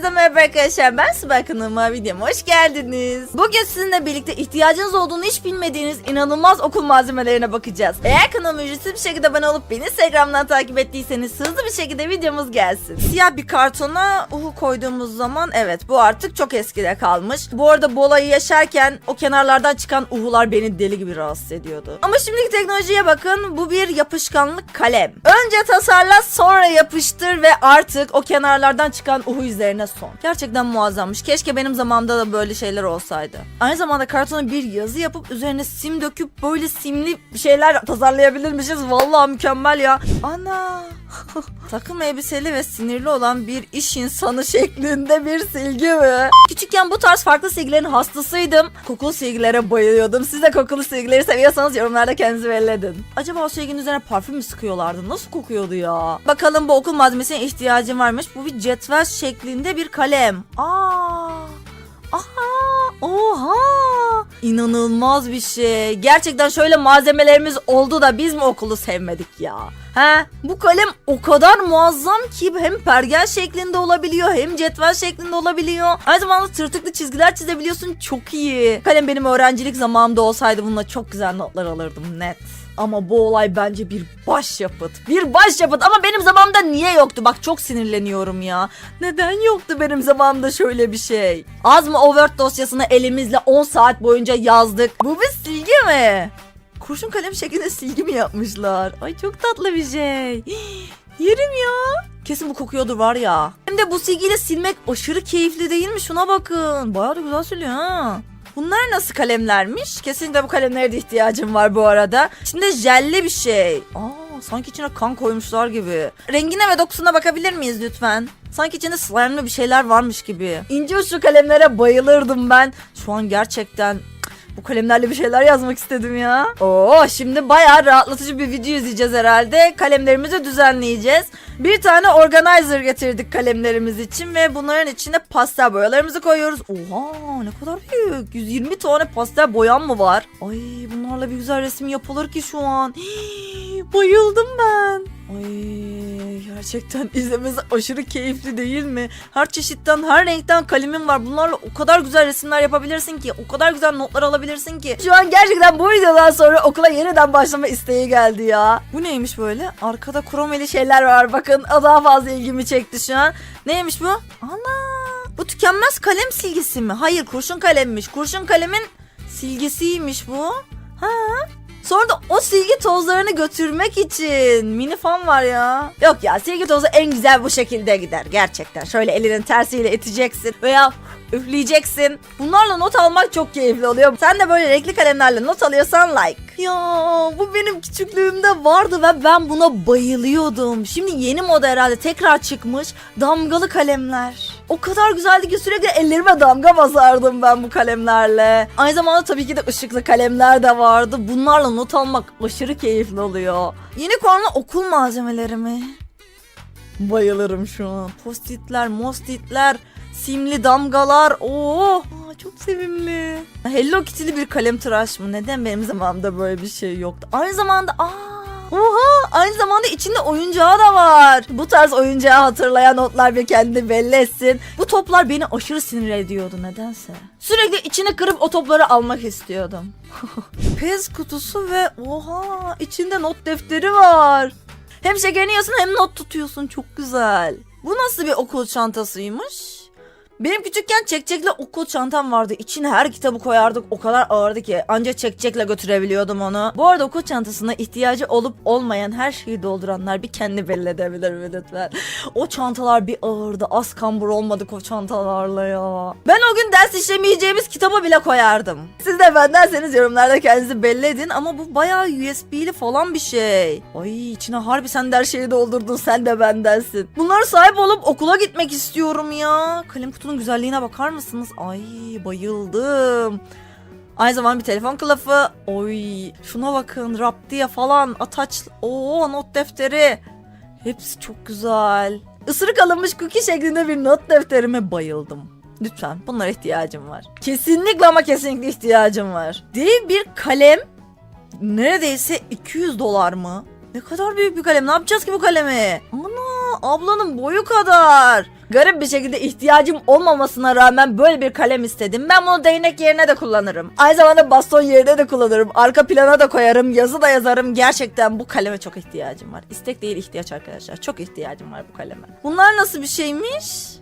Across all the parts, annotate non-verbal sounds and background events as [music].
Hepinize merhaba arkadaşlar ben Sıbay kanalıma videoma hoş geldiniz. Bugün sizinle birlikte ihtiyacınız olduğunu hiç bilmediğiniz inanılmaz okul malzemelerine bakacağız. Eğer kanalıma ücretsiz bir şekilde abone olup beni Instagram'dan takip ettiyseniz hızlı bir şekilde videomuz gelsin. Siyah bir kartona uhu koyduğumuz zaman evet bu artık çok eskide kalmış. Bu arada bu olayı yaşarken o kenarlardan çıkan uhular beni deli gibi rahatsız ediyordu. Ama şimdiki teknolojiye bakın bu bir yapışkanlık kalem. Önce tasarla sonra yapıştır ve artık o kenarlardan çıkan uhu üzerine son. Gerçekten muazzammış. Keşke benim zamanımda da böyle şeyler olsaydı. Aynı zamanda kartona bir yazı yapıp üzerine sim döküp böyle simli şeyler [laughs] tasarlayabilirmişiz. Vallahi mükemmel ya. Ana. Takım elbiseli ve sinirli olan bir iş insanı şeklinde bir silgi mi? Küçükken bu tarz farklı silgilerin hastasıydım. Kokulu silgilere bayılıyordum. Siz de kokulu silgileri seviyorsanız yorumlarda kendinizi belli edin. Acaba o silginin üzerine parfüm mü sıkıyorlardı? Nasıl kokuyordu ya? Bakalım bu okul malzemesine ihtiyacım varmış. Bu bir cetvel şeklinde bir kalem. Aa! İnanılmaz bir şey. Gerçekten şöyle malzemelerimiz oldu da biz mi okulu sevmedik ya? He? Bu kalem o kadar muazzam ki hem pergel şeklinde olabiliyor hem cetvel şeklinde olabiliyor. Aynı zamanda tırtıklı çizgiler çizebiliyorsun. Çok iyi. Kalem benim öğrencilik zamanımda olsaydı bununla çok güzel notlar alırdım net. Ama bu olay bence bir başyapıt. Bir başyapıt ama benim zamanımda niye yoktu? Bak çok sinirleniyorum ya. Neden yoktu benim zamanımda şöyle bir şey? Az mı o Word dosyasını elimizle 10 saat boyunca yazdık? Bu bir silgi mi? Kurşun kalem şeklinde silgi mi yapmışlar? Ay çok tatlı bir şey. [gasps] Yerim ya. Kesin bu kokuyordur var ya. Hem de bu silgiyle silmek aşırı keyifli değil mi? Şuna bakın. Bayağı da güzel siliyor ha. Bunlar nasıl kalemlermiş? Kesinlikle bu kalemlere de ihtiyacım var bu arada. İçinde jelli bir şey. Aa, sanki içine kan koymuşlar gibi. Rengine ve dokusuna bakabilir miyiz lütfen? Sanki içinde slime'lı bir şeyler varmış gibi. İnce uçlu kalemlere bayılırdım ben. Şu an gerçekten bu kalemlerle bir şeyler yazmak istedim ya. Oo şimdi bayağı rahatlatıcı bir video izleyeceğiz herhalde. Kalemlerimizi düzenleyeceğiz. Bir tane organizer getirdik kalemlerimiz için ve bunların içine pastel boyalarımızı koyuyoruz. Oha ne kadar büyük. 120 tane pastel boyam mı var? Ay bunlarla bir güzel resim yapılır ki şu an. [gasps] Hii, bayıldım ben. Ay gerçekten [laughs] izlemesi aşırı keyifli değil mi? Her çeşitten, her renkten kalemim var. Bunlarla o kadar güzel resimler yapabilirsin ki, o kadar güzel notlar alabilirsin ki. Şu an gerçekten bu videodan sonra okula yeniden başlama isteği geldi ya. Bu neymiş böyle? Arkada kromeli şeyler var bakın. O daha fazla ilgimi çekti şu an. Neymiş bu? Ana! Bu tükenmez kalem silgisi mi? Hayır kurşun kalemmiş. Kurşun kalemin silgisiymiş bu. Ha? Sonra da o silgi tozlarını götürmek için mini fan var ya. Yok ya silgi tozu en güzel bu şekilde gider gerçekten. Şöyle elinin tersiyle iteceksin veya üfleyeceksin. Bunlarla not almak çok keyifli oluyor. Sen de böyle renkli kalemlerle not alıyorsan like. Ya bu benim küçüklüğümde vardı ve ben buna bayılıyordum. Şimdi yeni moda herhalde tekrar çıkmış damgalı kalemler. O kadar güzeldi ki sürekli ellerime damga basardım ben bu kalemlerle. Aynı zamanda tabii ki de ışıklı kalemler de vardı. Bunlarla not almak aşırı keyifli oluyor. Yeni korna okul malzemeleri mi? Bayılırım şu an. Postitler, mostitler, simli damgalar. Oo, Aa, çok sevimli. Hello Kitty'li bir kalem tıraş mı? Neden benim zamanımda böyle bir şey yoktu? Aynı zamanda aa Oha! Aynı zamanda içinde oyuncağı da var. Bu tarz oyuncağı hatırlayan notlar bir kendini belli etsin. Bu toplar beni aşırı sinir ediyordu nedense. Sürekli içine kırıp o topları almak istiyordum. [laughs] Pez kutusu ve oha içinde not defteri var. Hem şekerini yiyorsun hem not tutuyorsun çok güzel. Bu nasıl bir okul çantasıymış? Benim küçükken çekçekle okul çantam vardı. İçine her kitabı koyardık. O kadar ağırdı ki ancak çekçekle götürebiliyordum onu. Bu arada okul çantasına ihtiyacı olup olmayan her şeyi dolduranlar bir kendi belli edebilir mi lütfen? O çantalar bir ağırdı. Az kambur olmadık o çantalarla ya. Ben o gün ders işlemeyeceğimiz kitaba bile koyardım. Siz de bendenseniz yorumlarda kendinizi belli edin ama bu bayağı USB'li falan bir şey. Ay içine harbi sen de her şeyi doldurdun sen de bendensin. Bunlara sahip olup okula gitmek istiyorum ya. Kalem kutunun güzelliğine bakar mısınız? Ay bayıldım. Aynı zamanda bir telefon kılıfı. Oy şuna bakın raptiye falan ataç. Oo not defteri. Hepsi çok güzel. Isırık alınmış cookie şeklinde bir not defterime bayıldım. Lütfen bunlara ihtiyacım var. Kesinlikle ama kesinlikle ihtiyacım var. Dev bir kalem neredeyse 200 dolar mı? Ne kadar büyük bir kalem. Ne yapacağız ki bu kalemi? Ana ablanın boyu kadar. Garip bir şekilde ihtiyacım olmamasına rağmen böyle bir kalem istedim. Ben bunu değnek yerine de kullanırım. Aynı zamanda baston yerine de kullanırım. Arka plana da koyarım. Yazı da yazarım. Gerçekten bu kaleme çok ihtiyacım var. İstek değil ihtiyaç arkadaşlar. Çok ihtiyacım var bu kaleme. Bunlar nasıl bir şeymiş?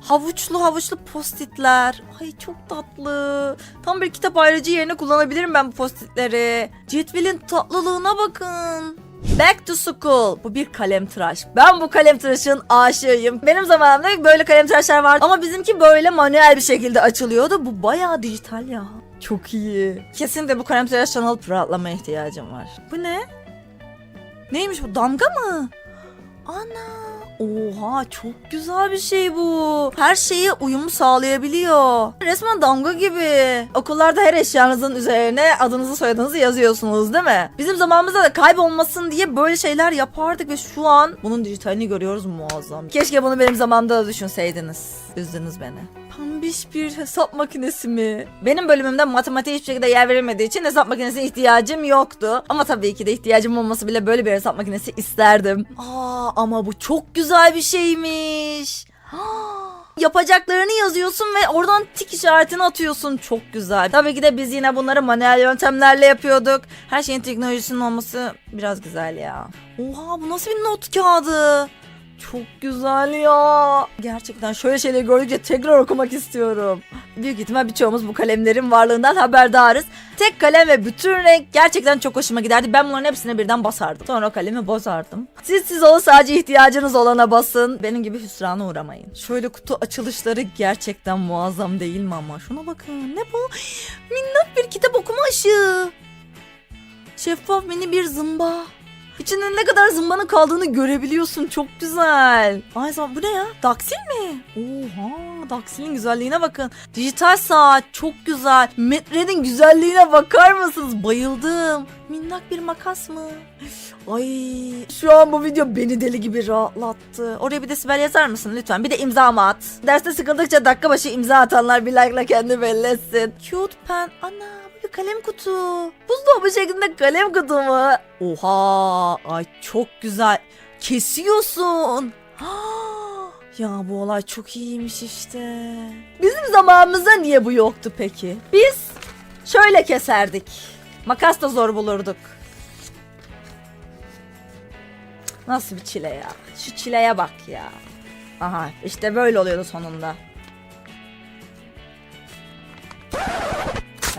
Havuçlu havuçlu postitler. Ay çok tatlı. Tam bir kitap ayrıcı yerine kullanabilirim ben bu postitleri. Cetvelin tatlılığına bakın. Back to School. Bu bir kalem tıraş. Ben bu kalem tıraşın aşığıyım. Benim zamanımda böyle kalem tıraşlar vardı. Ama bizimki böyle manuel bir şekilde açılıyordu. Bu bayağı dijital ya. Çok iyi. Kesinlikle bu kalem tıraştan alıp rahatlamaya ihtiyacım var. Bu ne? Neymiş bu? Damga mı? Ana. Oha çok güzel bir şey bu. Her şeye uyum sağlayabiliyor. Resmen damga gibi. Okullarda her eşyanızın üzerine adınızı soyadınızı yazıyorsunuz değil mi? Bizim zamanımızda da kaybolmasın diye böyle şeyler yapardık ve şu an bunun dijitalini görüyoruz muazzam. Keşke bunu benim zamanımda da düşünseydiniz. Üzdünüz beni. Pembiş bir hesap makinesi mi? Benim bölümümde matematiğe hiçbir şekilde yer verilmediği için hesap makinesine ihtiyacım yoktu. Ama tabii ki de ihtiyacım olması bile böyle bir hesap makinesi isterdim. Aa ama bu çok güzel bir şeymiş. [gasps] Yapacaklarını yazıyorsun ve oradan tik işaretini atıyorsun. Çok güzel. Tabii ki de biz yine bunları manuel yöntemlerle yapıyorduk. Her şeyin teknolojisinin olması biraz güzel ya. Oha bu nasıl bir not kağıdı? Çok güzel ya. Gerçekten şöyle şeyleri gördükçe tekrar okumak istiyorum. Büyük ihtimal birçoğumuz bu kalemlerin varlığından haberdarız. Tek kalem ve bütün renk gerçekten çok hoşuma giderdi. Ben bunların hepsine birden basardım. Sonra kalemi bozardım. Siz siz olun sadece ihtiyacınız olana basın. Benim gibi hüsrana uğramayın. Şöyle kutu açılışları gerçekten muazzam değil mi ama? Şuna bakın. Ne bu? Minnak bir kitap okuma ışığı. Şeffaf mini bir zımba. İçinde ne kadar zımbanın kaldığını görebiliyorsun. Çok güzel. Aynı zamanda bu ne ya? Daksil mi? Oha Daksil'in güzelliğine bakın. Dijital saat çok güzel. Metrenin güzelliğine bakar mısınız? Bayıldım. Minnak bir makas mı? Ay şu an bu video beni deli gibi rahatlattı. Oraya bir de Sibel yazar mısın lütfen? Bir de imzamı at. Derste sıkıldıkça dakika başı imza atanlar bir like'la kendi belli etsin. Cute pen. Ana kalem kutu. Buzdolabı şeklinde kalem kutu mu? Oha ay çok güzel. Kesiyorsun. [gasps] Ya bu olay çok iyiymiş işte. Bizim zamanımızda niye bu yoktu peki? Biz şöyle keserdik. Makas da zor bulurduk. Nasıl bir çile ya? Şu çileye bak ya. Aha işte böyle oluyordu sonunda.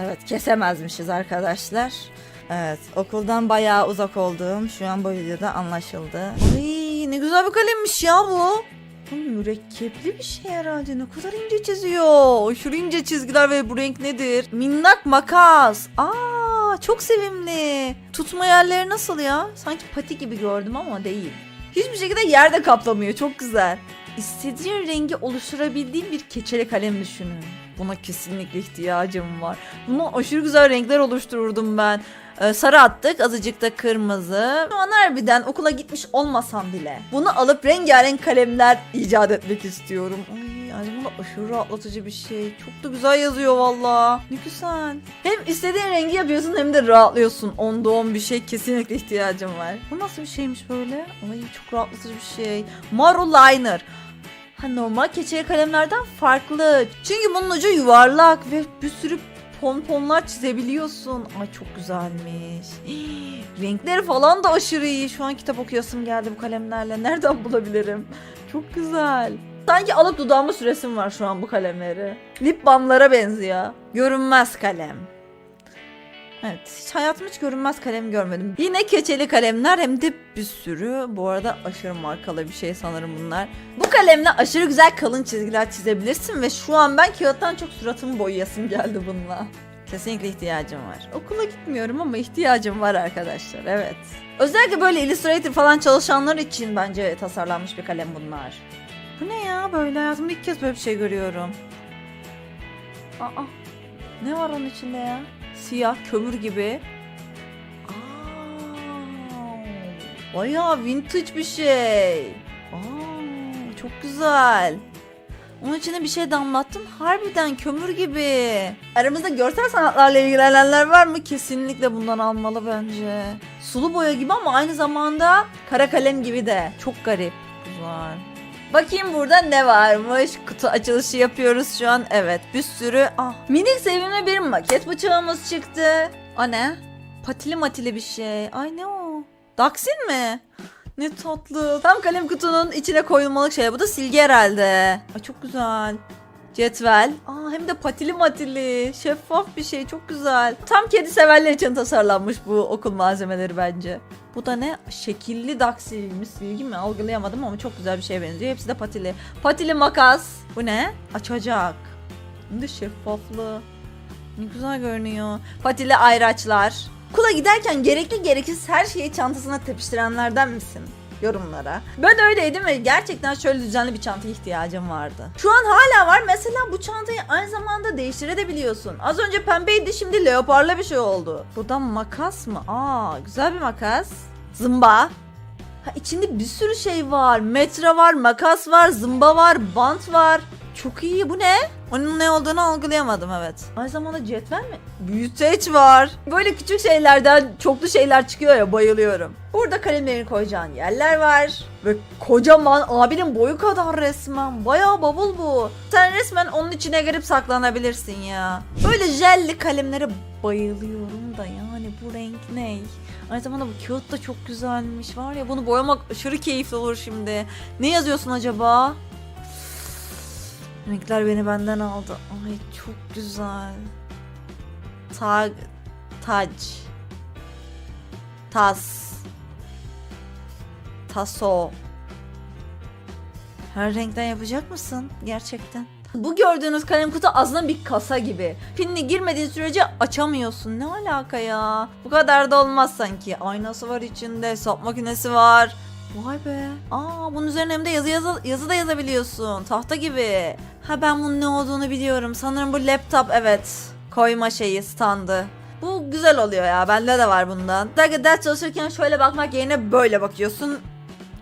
Evet kesemezmişiz arkadaşlar. Evet okuldan bayağı uzak olduğum şu an bu videoda anlaşıldı. Ay ne güzel bir kalemmiş ya bu. Bu mürekkepli bir şey herhalde. Ne kadar ince çiziyor. Şu ince çizgiler ve bu renk nedir? Minnak makas. Aa çok sevimli. Tutma yerleri nasıl ya? Sanki pati gibi gördüm ama değil. Hiçbir şekilde yerde kaplamıyor. Çok güzel. İstediğin rengi oluşturabildiğin bir keçeli kalem düşünün. Buna kesinlikle ihtiyacım var. Buna aşırı güzel renkler oluştururdum ben. Ee, sarı attık, azıcık da kırmızı. Şu an harbiden okula gitmiş olmasam bile bunu alıp rengarenk kalemler icat etmek istiyorum. Ay yani bu aşırı rahatlatıcı bir şey. Çok da güzel yazıyor valla. Ne güzel. Hem istediğin rengi yapıyorsun hem de rahatlıyorsun. Onda on bir şey kesinlikle ihtiyacım var. Bu nasıl bir şeymiş böyle? Ay çok rahatlatıcı bir şey. Maro Liner. Ha normal keçeli kalemlerden farklı. Çünkü bunun ucu yuvarlak ve bir sürü pomponlar çizebiliyorsun. Ay çok güzelmiş. [gasps] Renkleri falan da aşırı iyi. Şu an kitap okuyasım geldi bu kalemlerle. Nereden bulabilirim? Çok güzel. Sanki alıp dudağıma süresim var şu an bu kalemleri. Lip balmlara benziyor. Görünmez kalem. Evet hiç hayatımda hiç görünmez kalem görmedim. Yine keçeli kalemler hem de bir sürü. Bu arada aşırı markalı bir şey sanırım bunlar. Bu kalemle aşırı güzel kalın çizgiler çizebilirsin ve şu an ben kağıttan çok suratımı boyayasım geldi bununla. Kesinlikle ihtiyacım var. Okula gitmiyorum ama ihtiyacım var arkadaşlar evet. Özellikle böyle Illustrator falan çalışanlar için bence tasarlanmış bir kalem bunlar. Bu ne ya böyle hayatımda ilk kez böyle bir şey görüyorum. Aa ne var onun içinde ya? Siyah kömür gibi. Aa, bayağı vintage bir şey. Aa, çok güzel. Onun içine bir şey damlattın. Harbiden kömür gibi. Aramızda görsel sanatlarla ilgilenenler var mı? Kesinlikle bundan almalı bence. Sulu boya gibi ama aynı zamanda kara kalem gibi de. Çok garip. güzel. Bakayım burada ne varmış. Kutu açılışı yapıyoruz şu an. Evet bir sürü. Ah, minik sevimli bir maket bıçağımız çıktı. O ne? Patili matili bir şey. Ay ne o? Daksin mi? Ne tatlı. Tam kalem kutunun içine koyulmalık şey. Bu da silgi herhalde. Ay çok güzel. Cetvel. Aa hem de patili matili. Şeffaf bir şey çok güzel. Tam kedi severler için tasarlanmış bu okul malzemeleri bence. Bu da ne? Şekilli daksilmiş silgi mi? Algılayamadım ama çok güzel bir şeye benziyor. Hepsi de patili. Patili makas. Bu ne? Açacak. Hem de şeffaflı. Ne güzel görünüyor. Patili ayraçlar. Okula giderken gerekli gereksiz her şeyi çantasına tepiştirenlerden misin? Yorumlara. Ben öyleydim ve gerçekten şöyle düzenli bir çantaya ihtiyacım vardı. Şu an hala var. Mesela bu çantayı aynı zamanda değiştirebiliyorsun. Az önce pembeydi şimdi leoparla bir şey oldu. Buradan makas mı? Aa güzel bir makas. Zımba. Ha içinde bir sürü şey var. Metre var, makas var, zımba var, bant var. Çok iyi. Bu ne? Onun ne olduğunu algılayamadım evet. Aynı zamanda cetvel mi? Büyüteç var. Böyle küçük şeylerden çoklu şeyler çıkıyor ya bayılıyorum. Burada kalemlerini koyacağın yerler var. Ve kocaman abinin boyu kadar resmen. Bayağı bavul bu. Sen resmen onun içine girip saklanabilirsin ya. Böyle jelli kalemlere bayılıyorum da yani bu renk ne? Aynı zamanda bu kağıt da çok güzelmiş. Var ya bunu boyamak aşırı keyifli olur şimdi. Ne yazıyorsun acaba? Renkler beni benden aldı. Ay çok güzel. Tag, tac. Tas. Taso. Her renkten yapacak mısın? Gerçekten. Bu gördüğünüz kalem kutu aslında bir kasa gibi. Pinini girmediğin sürece açamıyorsun. Ne alaka ya? Bu kadar da olmaz sanki. Aynası var içinde, hesap makinesi var. Vay be. Aa bunun üzerine hem de yazı, yazı, yazı da yazabiliyorsun. Tahta gibi. Ha ben bunun ne olduğunu biliyorum. Sanırım bu laptop evet. Koyma şeyi standı. Bu güzel oluyor ya. Bende de var bundan. Dakika ders çalışırken şöyle bakmak yerine böyle bakıyorsun.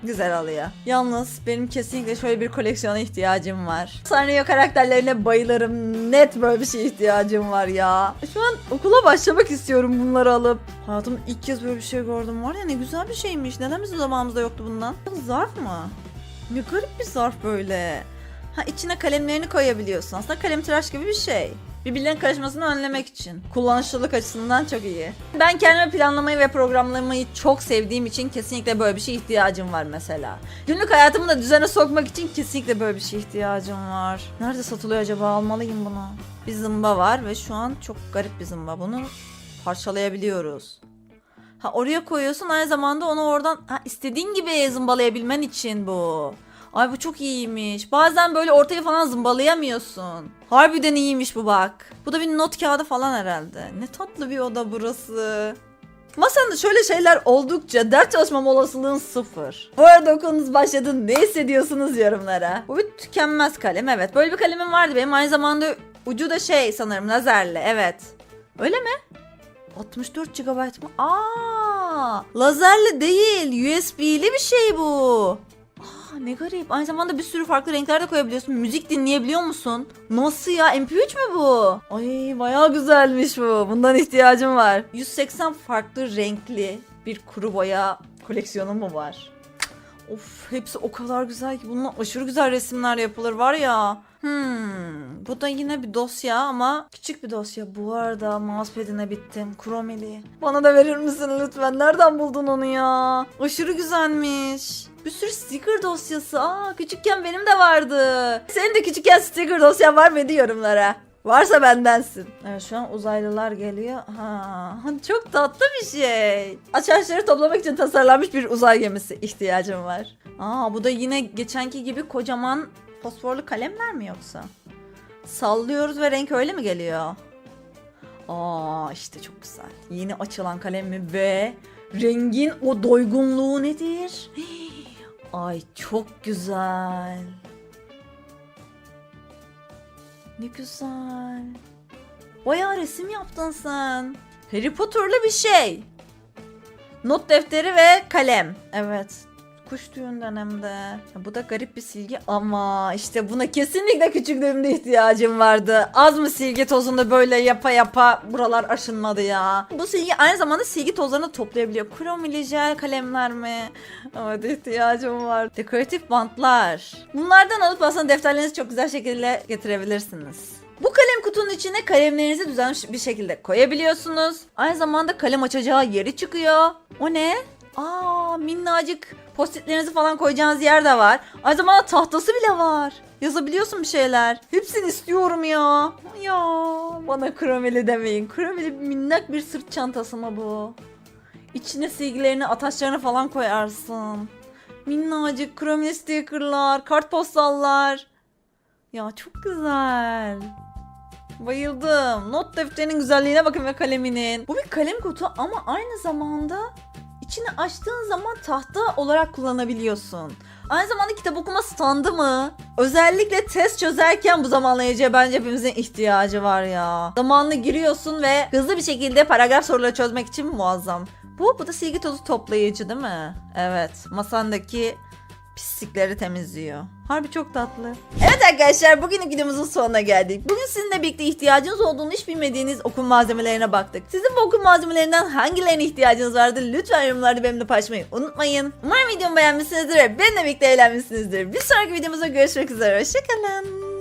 Güzel oluyor. Yalnız benim kesinlikle şöyle bir koleksiyona ihtiyacım var. Sanrio karakterlerine bayılırım. Net böyle bir şeye ihtiyacım var ya. Şu an okula başlamak istiyorum bunları alıp. Hayatımda ilk kez böyle bir şey gördüm var ya ne güzel bir şeymiş. Neden bizim zamanımızda yoktu bundan? Zarf mı? Ne garip bir zarf böyle. Ha içine kalemlerini koyabiliyorsun. Aslında kalem tıraş gibi bir şey. Birbirlerinin karışmasını önlemek için. Kullanışlılık açısından çok iyi. Ben kendime planlamayı ve programlamayı çok sevdiğim için kesinlikle böyle bir şeye ihtiyacım var mesela. Günlük hayatımı da düzene sokmak için kesinlikle böyle bir şeye ihtiyacım var. Nerede satılıyor acaba? Almalıyım bunu. Bir zımba var ve şu an çok garip bir zımba. Bunu parçalayabiliyoruz. Ha oraya koyuyorsun aynı zamanda onu oradan ha, istediğin gibi zımbalayabilmen için bu. Ay bu çok iyiymiş. Bazen böyle ortaya falan zımbalayamıyorsun. Harbiden iyiymiş bu bak. Bu da bir not kağıdı falan herhalde. Ne tatlı bir oda burası. Masanda şöyle şeyler oldukça ders çalışmam olasılığın sıfır. Bu arada okulunuz başladı ne hissediyorsunuz yorumlara. Bu bir tükenmez kalem evet. Böyle bir kalemim vardı benim aynı zamanda ucu da şey sanırım lazerli evet. Öyle mi? 64 GB mı? Aa, lazerli değil, USB'li bir şey bu. Aa, ne garip. Aynı zamanda bir sürü farklı renkler de koyabiliyorsun. Müzik dinleyebiliyor musun? Nasıl ya? MP3 mü bu? Ay bayağı güzelmiş bu. Bundan ihtiyacım var. 180 farklı renkli bir kuru boya koleksiyonum mu var? Of hepsi o kadar güzel ki bununla aşırı güzel resimler yapılır var ya. Hmm, bu da yine bir dosya ama küçük bir dosya. Bu arada mousepad'ine bittim. Chromeli. Bana da verir misin lütfen? Nereden buldun onu ya? Aşırı güzelmiş. Bir sürü sticker dosyası. Aa küçükken benim de vardı. Senin de küçükken sticker dosyan var mıydı yorumlara? Varsa bendensin. Evet şu an uzaylılar geliyor. Ha, çok tatlı bir şey. Açarları toplamak için tasarlanmış bir uzay gemisi ihtiyacım var. Aa bu da yine geçenki gibi kocaman fosforlu kalemler mi yoksa? Sallıyoruz ve renk öyle mi geliyor? Aa işte çok güzel. Yeni açılan kalem mi ve rengin o doygunluğu nedir? [gasps] Ay çok güzel. Ne güzel. Bayağı resim yaptın sen. Harry Potter'lı bir şey. Not defteri ve kalem. Evet. Kuş tüyünden hem de. Ya bu da garip bir silgi ama işte buna kesinlikle küçüklüğümde ihtiyacım vardı. Az mı silgi tozunda böyle yapa yapa buralar aşınmadı ya. Bu silgi aynı zamanda silgi tozlarını toplayabiliyor. Kromili jel kalemler mi? Evet ihtiyacım var. Dekoratif bantlar. Bunlardan alıp aslında defterlerinizi çok güzel şekilde getirebilirsiniz. Bu kalem kutunun içine kalemlerinizi düzenli bir şekilde koyabiliyorsunuz. Aynı zamanda kalem açacağı yeri çıkıyor. O ne? Aa minnacık postitlerinizi falan koyacağınız yer de var. Aynı zamanda tahtası bile var. Yazabiliyorsun bir şeyler. Hepsini istiyorum ya. Ya bana kromeli demeyin. Kromeli minnak bir sırt çantası mı bu? İçine silgilerini, ataçlarını falan koyarsın. Minnacık kromeli stickerlar, kartpostallar. Ya çok güzel. Bayıldım. Not defterinin güzelliğine bakın ve kaleminin. Bu bir kalem kutu ama aynı zamanda içini açtığın zaman tahta olarak kullanabiliyorsun. Aynı zamanda kitap okuma standı mı? Özellikle test çözerken bu zamanlayıcıya bence hepimizin ihtiyacı var ya. Zamanını giriyorsun ve hızlı bir şekilde paragraf soruları çözmek için muazzam. Bu, bu da silgi tozu toplayıcı değil mi? Evet, masandaki pislikleri temizliyor. Harbi çok tatlı. Evet arkadaşlar bugünün videomuzun sonuna geldik. Bugün sizinle birlikte ihtiyacınız olduğunu hiç bilmediğiniz okul malzemelerine baktık. Sizin bu okul malzemelerinden hangilerine ihtiyacınız vardı lütfen yorumlarda benimle paylaşmayı unutmayın. Umarım videomu beğenmişsinizdir ve benimle birlikte eğlenmişsinizdir. Bir sonraki videomuzda görüşmek üzere. Hoşçakalın.